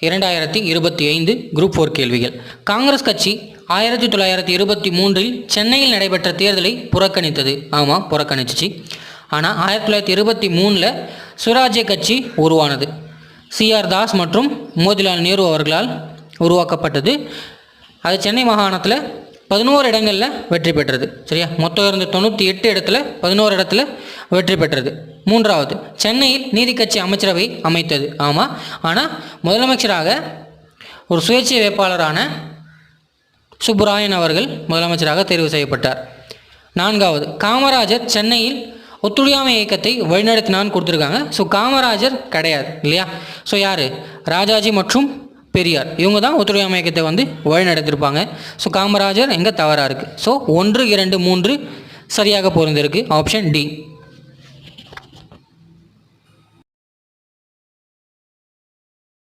இரண்டாயிரத்தி இருபத்தி ஐந்து குரூப் ஃபோர் கேள்விகள். காங்கிரஸ் கட்சி ஆயிரத்தி தொள்ளாயிரத்தி இருபத்தி மூன்றில் சென்னையில் நடைபெற்ற தேர்தலை புறக்கணித்தது. ஆமாம் புறக்கணிச்சிச்சு. ஆனால் ஆயிரத்தி தொள்ளாயிரத்தி இருபத்தி மூணில் சுராஜ்ய கட்சி உருவானது. சிஆர் தாஸ் மற்றும் மோதிலால் நேரு அவர்களால் உருவாக்கப்பட்டது. அது சென்னை மாகாணத்தில் பதினோரு இடங்களில் வெற்றி பெற்றது. சரியா? மொத்தம் இருந்த தொண்ணூற்றி எட்டு இடத்துல பதினோரு இடத்துல வெற்றி பெற்றது. மூன்றாவது சென்னையில் நீதி கட்சி அமைச்சரவை அமைத்தது. ஆமாம் ஆனால் முதலமைச்சராக ஒரு சுயேட்சை வேட்பாளரான சுப்புராயன் அவர்கள் முதலமைச்சராக தேர்வு செய்யப்பட்டார். நான்காவது காமராஜர் சென்னையில் ஒத்துழையாமை இயக்கத்தை வழிநடத்தினான்னு கொடுத்துருக்காங்க. ஸோ காமராஜர் கிடையாது இல்லையா? ஸோ யார்? ராஜாஜி மற்றும் பெரியார். இவங்க தான் ஒத்துழையாமை இயக்கத்தை வந்து வழிநடத்திருப்பாங்க. ஸோ காமராஜர் எங்கே தவறாக இருக்குது ஸோ ஒன்று இரண்டு மூன்று சரியாக பொருந்திருக்கு. Option D